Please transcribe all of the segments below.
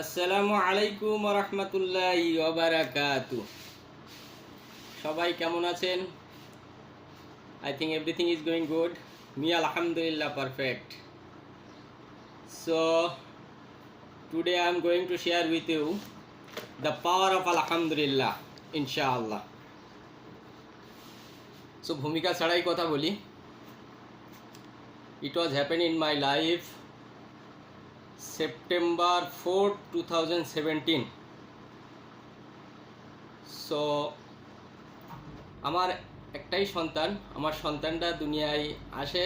আসসালামু আলাইকুম রহমতুল্লাহ ওবারাকাতু। সবাই কেমন আছেন? I think everything is going good me আলহামদুলিল্লাহ perfect so today I am going to share with you the power of আলহামদুলিল্লাহ, ইনশাআল্লাহ। সো ভূমিকা ছাড়াই কথা বলি। It was happen in my life two thousand seventeen so আমার একটাই সন্তান, আমার সন্তানটা দুনিয়ায় আসে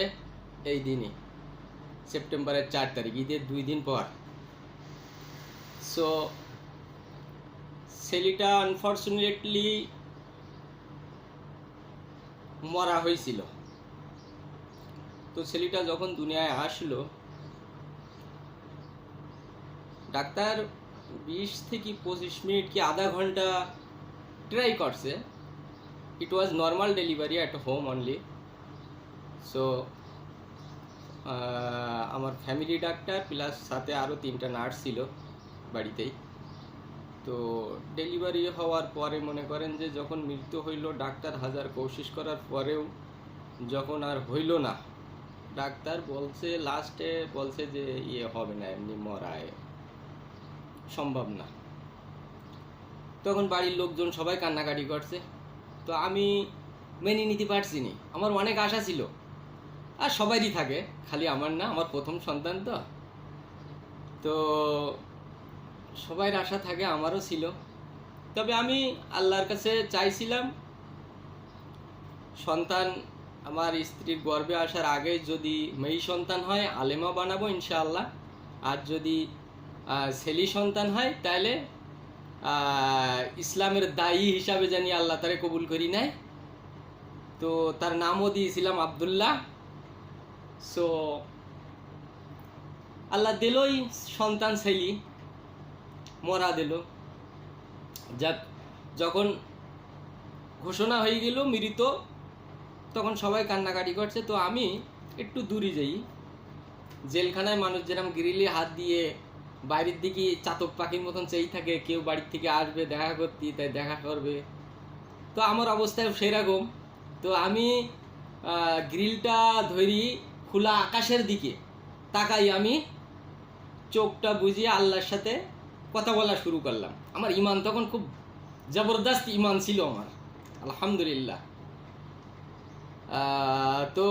এই দিনই সেপ্টেম্বরের চার তারিখ, ঈদের দুই দিন পর। সো ছেলেটা আনফর্চুনেটলি মরা হয়েছিল। তো ছেলেটা যখন দুনিয়ায় আসলো ডাক্তার বিশ থেকে পঁচিশ মিনিট কি আধা ঘণ্টা ট্রাই করছে। It was normal delivery at home only so আমার ফ্যামিলি ডাক্তার প্লাস সাথে আরও তিনটা নার্স ছিল বাড়িতেই। তো ডেলিভারি হওয়ার পরে মনে করেন যে যখন মৃত্যু হইল, ডাক্তার হাজার কোশিশ করার পরেও যখন আর হইল না, ডাক্তার বলছে লাস্টে বলছে যে ইয়ে হবে না, এমনি মরায়। সম্ভব না। তখন বাড়ির লোকজন সবাই কান্নাকাটি করছে। তো আমি মেনে নিতে পারছি নি আমার অনেক আশা ছিল। আর সবারই থাকে, খালি আমার না, আমার প্রথম সন্তান তো। তো সবাইয়ের আশা থাকে, আমারও ছিল। তবে আমি আল্লাহর কাছে চাইছিলাম, সন্তান আমার স্ত্রীর গর্বে আসার আগে যদি মেয়ে সন্তান হয়, আলেমা বানাবো ইনশাআল্লাহ। আর যদি ছেলি সন্তান হয় তাহলে ইসলামের দায়ী হিসাবে জানি আল্লাহ তারে কবুল করি নেয় তো তার নামও দিয়েছিলাম আবদুল্লাহ। সো আল্লাহ দিলই সন্তান ছেলি, মরা দিল। যাক, যখন ঘোষণা হয়ে গেল মৃত, তখন সবাই কান্নাকাটি করছে। তো আমি একটু দূরে যাই। জেলখানায় মানুষ যেরকম গ্রিলে হাত দিয়ে বাইরের দিকে চাতক পাখির মতন চেয়ে থাকে, কেউ বাড়ির থেকে আসবে, দেখা করতে, তাই দেখা করবে। তো আমার অবস্থায় সেরকম। তো আমি গ্রিলটা ধরি খোলা আকাশের দিকে। তাকাই আমি, চোখটা বুঝিয়ে আল্লাহর সাথে কথা বলা শুরু করলাম। আমার ইমান তখন খুব জবরদস্ত ইমান ছিল আমার। আলহামদুলিল্লাহ। তো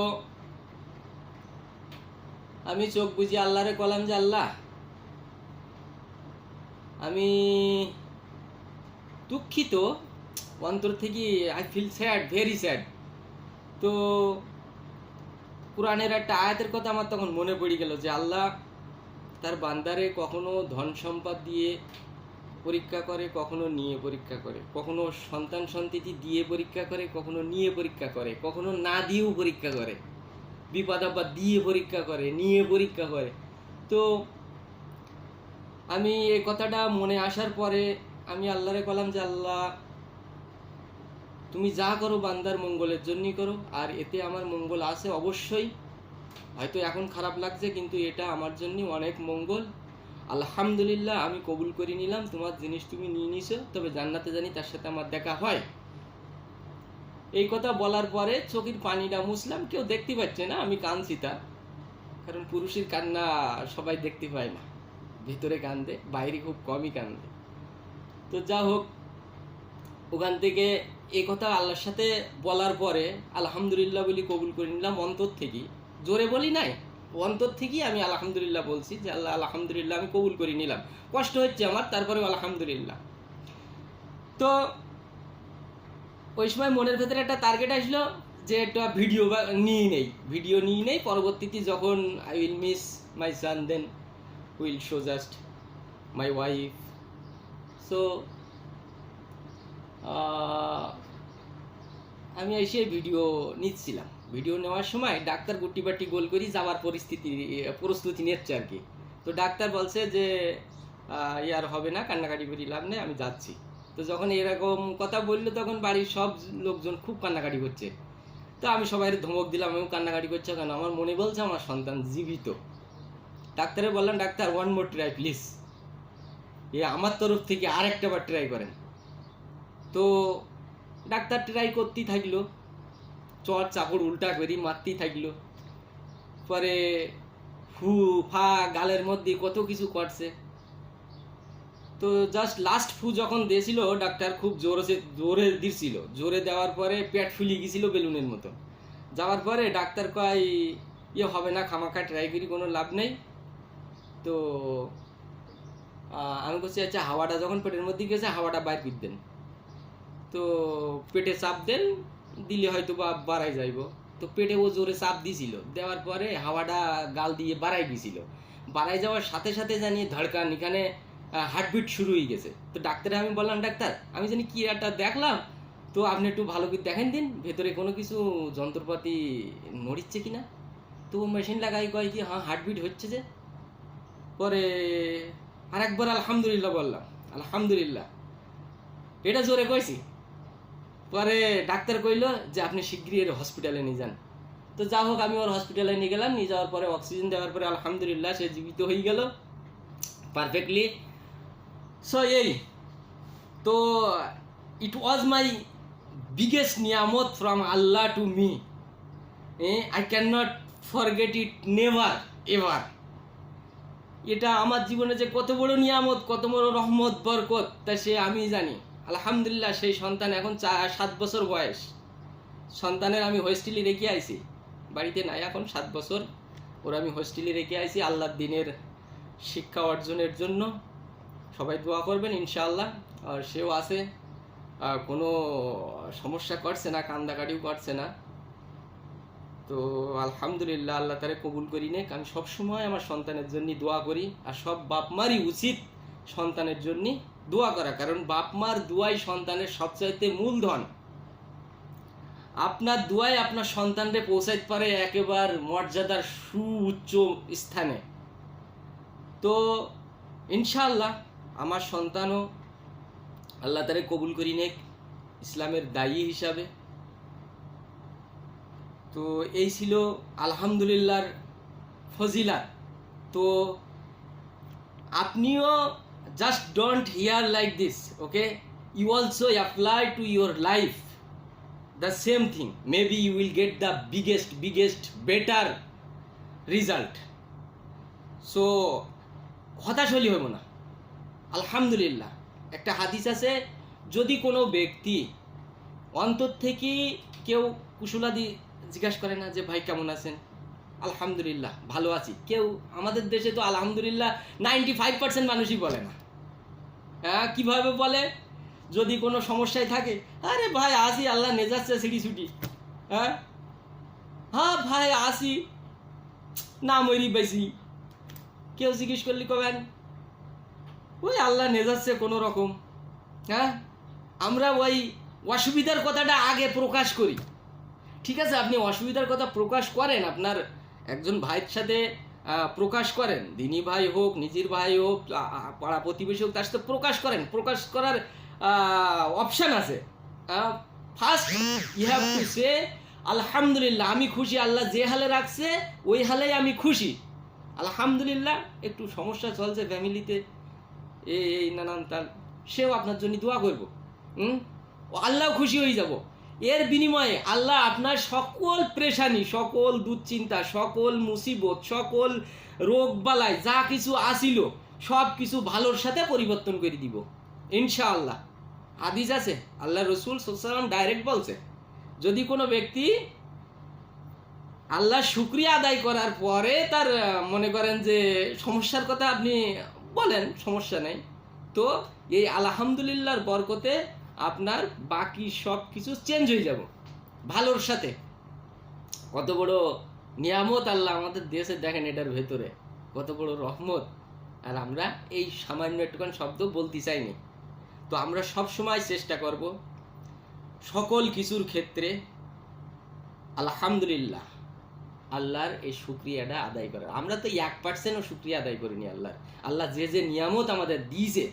আমি চোখ বুঝিয়ে আল্লাহরে কলাম যে, আল্লাহ আমি দুঃখিত। অন্তর থেকে I feel sad very sad তো কোরআনের একটা আয়াতের কথা আমার তখন মনে পড়ে গেল যে আল্লাহ তার বান্দারে কখনো ধন সম্পদ দিয়ে পরীক্ষা করে, কখনো নিয়ে পরীক্ষা করে। কখনো সন্তান সন্ততি দিয়ে পরীক্ষা করে, কখনো নিয়ে পরীক্ষা করে। কখনো না দিয়েও পরীক্ষা করে। বিপদ আপদ দিয়ে পরীক্ষা করে, নিয়ে পরীক্ষা করে। তো আমি এই কথাটা মনে আসার পরে আমি আল্লাহরে কলাম যে, আল্লাহ, তুমি যা করো বান্দার মঙ্গলের জন্যই করো, আর এতে আমার মঙ্গল আছে অবশ্যই। হয়তো এখন খারাপ লাগছে, কিন্তু এটা আমার জন্য অনেক মঙ্গল। আলহামদুলিল্লাহ, আমি কবুল করে নিলাম। তোমার জিনিস তুমি নিয়ে নিছো, তবে জান্নাতে জানি তার সাথে আমার দেখা হয়। এই কথা বলার পরে চোখের পানিটা মুছলাম। কেউ দেখতে পাচ্ছে না, আমি কাঁদছি তা কারণ পুরুষের কান্না সবাই দেখতে পায় না। ভিতরে কান্দে, বাইরে খুব কমই কান্দে। তো যা হোক, ওখান থেকে এই কথা আল্লাহর সাথে বলার পরে আলহামদুলিল্লাহ বলি কবুল করে নিলাম অন্তর থেকেই। জোরে বলি নাই, অন্তর থেকেই আমি আলহামদুলিল্লাহ বলছি যে আল্লাহ, আলহামদুলিল্লাহ আমি কবুল করে নিলাম। কষ্ট হচ্ছে আমার, তারপরেও আলহামদুলিল্লাহ। তো ওই সময় মনের ভেতরে একটা টার্গেট আসলো যে একটা ভিডিও নিয়ে নেই। ভিডিও নিয়ে নেই, পরবর্তীতে যখন I will miss my son then will show just my wife so আমি এসে ভিডিও নিচ্ছিলাম। ভিডিও নেওয়ার সময় ডাক্তার গুটি বাটি গোল করি যাওয়ার পরিস্থিতি, প্রস্তুতি নিচ্ছে আর কি। তো ডাক্তার বলছে যে ইয়ার হবে না, কান্নাকাটি করি লাভ নেই, আমি যাচ্ছি। তো যখন এরকম কথা বলল তখন বাড়ির সব লোকজন খুব কান্নাকাটি করছে। তো আমি সবাই ধমক দিলাম আমি কান্নাকাটি করছে কেন? আমার মনে বলছে আমার সন্তান জীবিত। ডাক্তারে বললাম doctor one more try please এ আমার তরফ থেকে আর বার ট্রাই করেন। তো ডাক্তার ট্রাই করতেই থাকল। চর চাপড় উল্টা করি, মারতেই থাকল। পরে ফু, ফা, গালের মধ্যে কত কিছু করছে। তো জাস্ট লাস্ট ফু যখন দিয়েছিল, ডাক্তার খুব জোরে জোরে দিছিল জোরে দেওয়ার পরে পেট ফুলি গেছিল বেলুনের মতো যাওয়ার পরে ডাক্তার কয় ইয়ে হবে না, খামাখা ট্রাই করি, কোনো লাভ নেই। তো আমি বলছি আচ্ছা হাওয়াটা যখন পেটের মধ্যে গেছে, হাওয়াটা বাইর করে দেন। তো পেটে চাপ দেন, দিলে হয়তো বা বাড়াই যাইব। তো পেটে ও জোরে চাপ দিছিল। দেওয়ার পরে হাওয়াটা গাল দিয়ে বাড়াই গেছিল বাড়াই যাওয়ার সাথে সাথে জানি ধড়কান, এখানে হার্টবিট শুরু হয়ে গেছে। তো ডাক্তারে আমি বললাম, ডাক্তার, আমি জানি কি একটা দেখলাম, তো আপনি একটু ভালো করে দেখেন দিন, ভেতরে কোনো কিছু যন্ত্রপাতি নড়িচ্ছে কিনা? তো মেশিন লাগাই কয় কি হ্যাঁ হার্টবিট হচ্ছে যে। পরে আর একবার আলহামদুলিল্লাহ বললাম, আলহামদুলিল্লাহ। এটা জোরে কইছি। পরে ডাক্তার কইলো যে আপনি শীঘ্রই এর হসপিটালে নিয়ে যান। তো যা হোক, আমি ওর হসপিটালে নিয়ে গেলাম, নিয়ে যাওয়ার পরে অক্সিজেন দেওয়ার পরে আলহামদুলিল্লাহ সে জীবিত হয়ে গেল। পারফেক্টলি সো এই, তো ইট ওয়াজ মাই বিগেস্ট নিয়ামত from Allah to me I can not forget it never ever এটা আমার জীবনে যে কত বড় নিয়ামত, কত বড় রহমত, বরকত, তা সে আমি জানি। আলহামদুলিল্লাহ, সেই সন্তান এখন চার সাত বছর বয়স। সন্তানের আমি হোস্টেলে রেখে আইছি। বাড়িতে নাই এখন সাত বছর। ওর আমি হোস্টেলে রেখে আইছি আল্লাহর দিনের শিক্ষা অর্জনের জন্য। সবাই দোয়া করবেন, ইনশাআল্লাহ। আর সেও আছে। কোনো সমস্যা করছে না, কান্দাকাটিও করছে না। তো আলহামদুলিল্লাহ আল্লাহ তারে কবুল করি নেক আমি সবসময় আমার সন্তানের জন্য দোয়া করি আর সব বাপ মারই উচিত সন্তানের জন্য দোয়া করা, কারণ বাপ মার দোয়াই সন্তানের সবচাইতে মূলধন। আপনার দোয়াই আপনার সন্তানরে পৌঁছাইতে পারে একেবারে মর্যাদার সুউচ্চ স্থানে। তো ইনশাআল্লাহ আমার সন্তানও আল্লাহ তারে কবুল করি নেক, ইসলামের দায়ী হিসাবে। তো এই ছিল আলহামদুলিল্লাহর ফজিলাত। তো আপনিও just don't hear like this okay you also apply to your life the same thing maybe you will get the biggest biggest better result so হতাশ হলি হইব না। আলহামদুলিল্লাহ। একটা হাদিস আছে, যদি কোনো ব্যক্তি অন্তর থেকে কেউ কুশলাদি জিজ্ঞাসা করে না যে, ভাই, কেমন আছেন? আলহামদুলিল্লাহ, ভালো আছি। কেউ, আমাদের দেশে তো আলহামদুলিল্লাহ নাইনটি ফাইভ পার্সেন্ট মানুষই বলে না। হ্যাঁ কীভাবে বলে? যদি কোনো সমস্যায় থাকে, আরে ভাই, আসি, আল্লাহ নেজাচ্ছে সিঁড়ি ছুটি। হ্যাঁ? হ্যাঁ ভাই, আসি। না মরি বেশি কেউ জিজ্ঞেস করলি কবেন? ওই আল্লাহ নেজাচ্ছে কোনো রকম। হ্যাঁ? আমরা ওই অসুবিধার কথাটা আগে প্রকাশ করি। ঠিক আছে, আপনি অসুবিধার কথা প্রকাশ করেন, আপনার একজন ভাইয়ের সাথে প্রকাশ করেন। দিনী ভাই হোক নিজের ভাই হোক পাড়া প্রতিবেশী হোক, তার সাথে প্রকাশ করেন। প্রকাশ করার অপশান আছে। First you have to say আলহামদুলিল্লাহ, আমি খুশি, আল্লাহ যে হালে রাখছে, ওই হালেই আমি খুশি। আলহামদুলিল্লাহ, একটু সমস্যা চলছে ফ্যামিলিতে, এই নানান, তার, সেও আপনার জন্য দোয়া করব। হুম? আল্লাহ খুশি হয়ে যাব। এর বিনিময়ে আল্লাহ আপনার সকল প্রেশানি, সকল দুশ্চিন্তা, সকল মুসিবত, সকল রোগ বালাই যা কিছু আসিল, সব কিছু ভালোর সাথে পরিবর্তন করে দিব। ইনশাআল্লাহ। হাদিস আছে, আল্লাহ রসুল সাল্লাম ডাইরেক্ট বলছে, যদি কোনো ব্যক্তি আল্লাহ শুক্রিয়া আদায় করার পরে তার মনে করেন যে সমস্যার কথা আপনি বলেন, সমস্যা নেই, তো এই আলহামদুলিল্লাহর বরকতে আপনার বাকি সব কিছু চেঞ্জ হয়ে যাব। ভালোর সাথে। কত বড় নিয়ামত আল্লাহ আমাদের দেশে দেখেন এটার ভেতরে। কত বড় রহমত। আর আমরা এই সামান্য একটুখান শব্দ বলতে চাইনি। তো আমরা সব সময় চেষ্টা করব সকল কিছুর ক্ষেত্রে আলহামদুলিল্লাহ আল্লাহর এই শুক্রিয়াটা আদায় করার। আমরা তো এক পার্সেন্টও শুক্রিয়া আদায় করিনি আল্লাহর। আল্লাহ যে যে নিয়ামত আমাদের দিয়েছে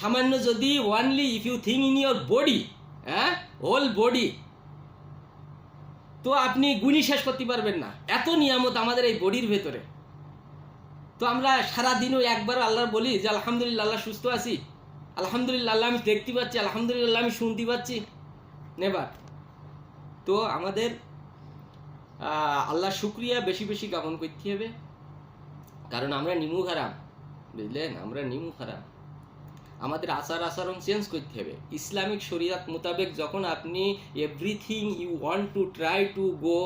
সামান্য যদি only if you think in your body হ্যাঁ? হোল বডি তো আপনি গুণী শেষ করতে পারবেন না। এত নিয়ামত আমাদের এই বডির ভেতরে। তো আমরা সারাদিনও একবার আল্লাহ বলি যে, আলহামদুলিল্লাহ, আল্লাহ সুস্থ আছি। আলহামদুলিল্লাহ, আল্লাহ আমি দেখতে পাচ্ছি। আলহামদুলিল্লাহ আমি শুনতে পাচ্ছি। নেবার। তো আমাদের আল্লাহ শুক্রিয়া বেশি বেশি জ্ঞাপন করতে হবে। কারণ আমরা নিমু খারাপ বুঝলেন? আমরা নিমু খারাপ আমাদের আচার আচরণ চেঞ্জ করতে হবে। ইসলামিক শরিয়াত মোতাবেক যখন আপনি everything you want to try to go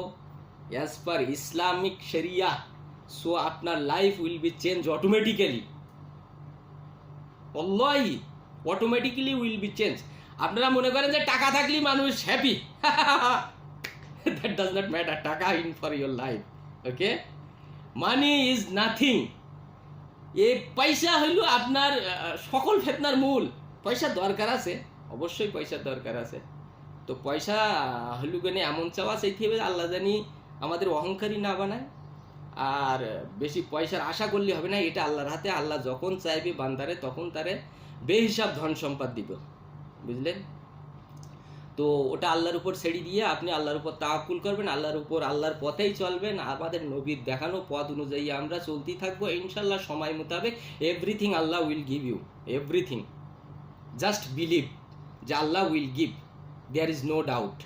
as per Islamic শরিয়া সো আপনার life will be change automatically অল্লাই automatically will be change আপনারা মনে করেন যে টাকা থাকলেই মানুষ happy that does not matter টাকা in for your life okay money is nothing এই পয়সা হইল আপনার সকল ফেতনার মূল। পয়সা দরকার আছে, অবশ্যই পয়সার দরকার আছে। তো পয়সা হইল কেন এমন চাওয়া, সেই থেকে আল্লাহ জানি আমাদের অহংকারী না বানায়। আর বেশি পয়সার আশা করলে হবে না, এটা আল্লাহর হাতে। আল্লাহ যখন চাইবে বান্দারে, তখন তারে বেহিসাব ধন সম্পদ দিব। বুঝলেন? তো ওটা আল্লাহর উপর ছেড়ে দিয়ে আপনি আল্লাহর উপর তাওয়াক্কুল করবেন, আল্লাহর উপর, আল্লাহর পথেই চলবেন, আমাদের নবীর দেখানো পথ অনুযায়ী আমরা চলতেই থাকব। ইনশাল্লাহ সময় মোতাবেক everything Allah will give you everything just believe যে আল্লাহ will give there is no doubt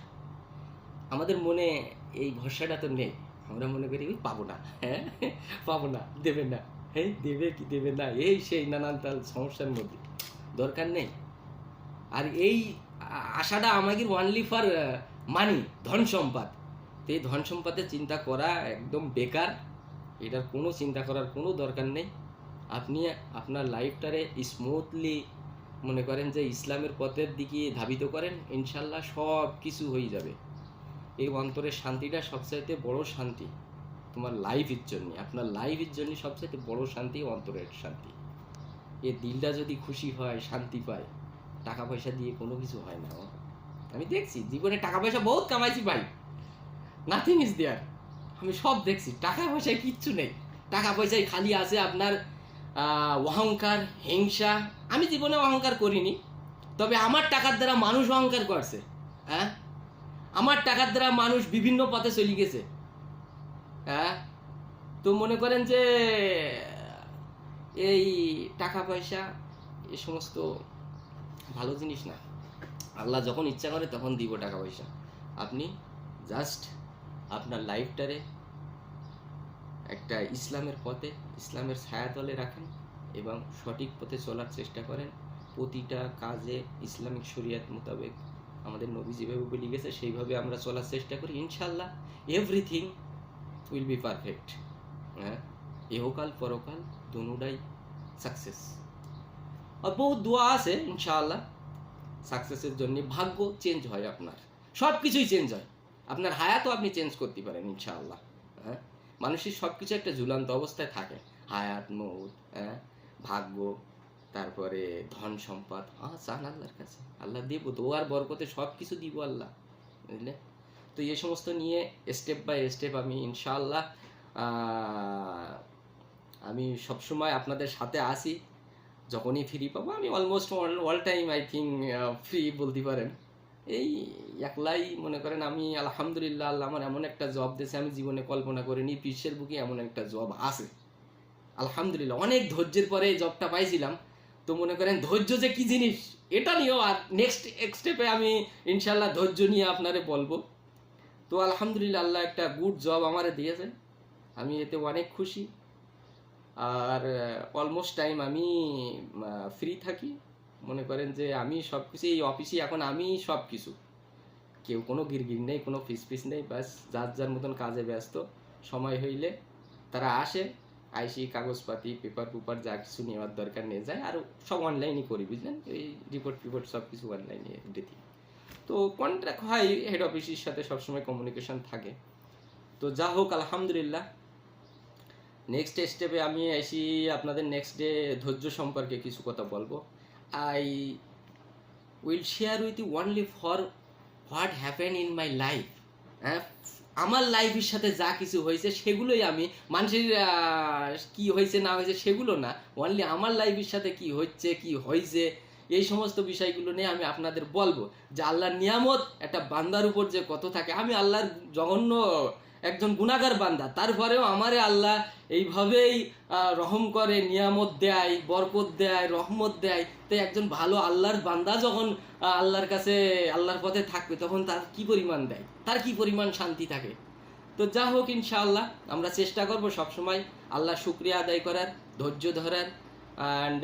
আমাদের মনে এই ভরসাটা তো নেই, আমরা মনে করি পাবো না হ্যাঁ? পাবো না, দেবে না। হ্যাঁ দেবে কি, দেবে না, এই সেই নানান তাল সমস্যার মধ্যে। দরকার নেই। আর এই আশাটা আমাকে ওয়ানলি ফর মানি ধন সম্পদ। তো এই ধন সম্পদের চিন্তা করা একদম বেকার। এটার কোনো চিন্তা করার কোনো দরকার নেই। আপনি আপনার লাইফটারে স্মুথলি মনে করেন যে ইসলামের পথের দিকে ধাবিত করেন, ইনশাল্লাহ সব কিছু হয়ে যাবে। এই অন্তরের শান্তিটা সবচাইতে বড় শান্তি। তোমার লাইফের জন্য, আপনার লাইফের জন্য সবচাইতে বড় শান্তি অন্তরের শান্তি। এ দিলটা যদি খুশি হয়, শান্তি পায়। টাকা পয়সা দিয়ে কোনো কিছু হয় না আমি দেখছি, জীবনে টাকা পয়সা বহুত কামাইছি ভাই। নাথিং ইজ দেয়ার আমি সব দেখছি টাকা পয়সায় কিচ্ছু নেই। টাকা পয়সায় খালি আছে আপনার অহংকার, হিংসা। আমি জীবনে অহংকার করিনি, তবে আমার টাকার দ্বারা মানুষ অহংকার করছে হ্যাঁ? আমার টাকার দ্বারা মানুষ বিভিন্ন পথে চলে গেছে হ্যাঁ? তো মনে করেন যে, এই টাকা পয়সা এ সমস্ত ভালো জিনিস না। আল্লাহ যখন ইচ্ছা করে তখন দিব টাকা পয়সা আপনি জাস্ট আপনার লাইফটারে একটা ইসলামের পথে, ইসলামের ছায়াতলে রাখেন এবং সঠিক পথে চলার চেষ্টা করেন। প্রতিটা কাজে ইসলামিক শরিয়াত মোতাবেক আমাদের নবী যেভাবে বলে গেছে, সেইভাবে আমরা চলার চেষ্টা করি। ইনশাল্লাহ এভরিথিং উইল বি পারফেক্ট হ্যাঁ? ইহকাল পরকাল দুটাই সাকসেস আর বহু দোয়া আছে ইনশাআল্লাহ। সাকসেসের জন্য ভাগ্য চেঞ্জ হয় আপনার। সব কিছুই চেঞ্জ হয়। আপনার হায়াতও আপনি চেঞ্জ করতে পারেন, ইনশাআল্লাহ। হ্যাঁ? মানুষের সব কিছু একটা ঝুলন্ত অবস্থায় থাকে। হায়াত, মৌত হ্যাঁ? ভাগ্য, তারপরে ধন সম্পদ। হ্যাঁ চান আল্লাহর কাছে। আল্লাহ দিব, দোয়ার বরকতে সব কিছু দিব আল্লাহ, বুঝলে? তো এই সমস্ত নিয়ে স্টেপ বাই স্টেপ আমি ইনশাআল্লাহ আমি সবসময় আপনাদের সাথে আসি যখনই ফ্রি পাবো, আমি almost all time I think free বলতে পারেন। এই একলাই মনে করেন আমি, আলহামদুলিল্লাহ, আল্লাহ আমার এমন একটা জব দিয়েছে, আমি জীবনে কল্পনা করিনি বিশ্বের বুকে এমন একটা জব আছে। আলহামদুলিল্লাহ, অনেক ধৈর্যের পরে এই জবটা পাইছিলাম। তো মনে করেন ধৈর্য যে কি জিনিস, এটা নিয়েও আর নেক্সট স্টেপে আমি ইনশাল্লাহ ধৈর্য নিয়ে আপনারে বলব। তো আলহামদুলিল্লাহ, আল্লাহ একটা গুড জব আমারে দিয়েছে আমি এতে অনেক খুশি। আর অলমোস্ট টাইম আমি ফ্রি থাকি। মনে করেন যে আমি সব কিছু এই অফিসে এখন আমি সব কিছু কেউ কোনো গিরগির নেই, কোনো ফিস ফিস নেই, ব্যাস, যার যার মতন কাজে ব্যস্ত। সময় হইলে তারা আসে, আইসি, কাগজপাতি পেপার পেপার যা কিছু নেওয়ার দরকার নিয়ে যায়। আর সব অনলাইনই করি, বুঝলেন? এই রিপোর্ট ফিপোর্ট সব কিছু অনলাইনে এভরিথিং তো কন্ট্রাক্ট হয় হেড অফিসের সাথে সবসময় কমিউনিকেশন থাকে। তো যা হোক, আলহামদুলিল্লাহ নেক্সট স্টেপে আমি আসি, আপনাদের নেক্সট ডে ধৈর্য সম্পর্কে কিছু কথা বলব। I will share with you only for what happen in my life হ্যাঁ আমার লাইফের সাথে যা কিছু হয়েছে, সেগুলোই আমি মানুষের কি হয়েছে, না হয়েছে, সেগুলো না। অনলি আমার লাইফের সাথে কি হচ্ছে, কি হয়েছে, এই সমস্ত বিষয়গুলো নিয়ে আমি আপনাদের বলব। যে আল্লাহর নিয়ামত একটা বান্দার উপর যে কত থাকে, আমি আল্লাহর জঘন্য একজন গুণাগার বান্দা। তারপরেও আমারে আল্লাহ এইভাবেই রহম করে, নিয়ামত দেয়, বরকত দেয়, রহমত দেয়। তাই একজন ভালো আল্লাহর বান্দা যখন আল্লাহর কাছে, আল্লাহর পথে থাকবে, তখন তার কি পরিমাণ দেয়? তার কি পরিমাণ শান্তি থাকে? তো যা হোক ইনশাআল্লাহ, আমরা চেষ্টা করব সবসময় আল্লাহ শুক্রিয়া আদায় করার, ধৈর্য ধরার অ্যান্ড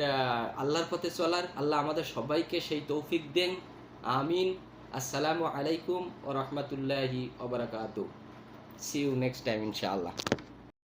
আল্লাহর পথে চলার। আল্লাহ আমাদের সবাইকে সেই তৌফিক দেন। আমিন। আসসালামু আলাইকুম ও রহমতুল্লাহি ওবরাকাতু সি ইউ নেক্সট টাইম ইনশাআল্লাহ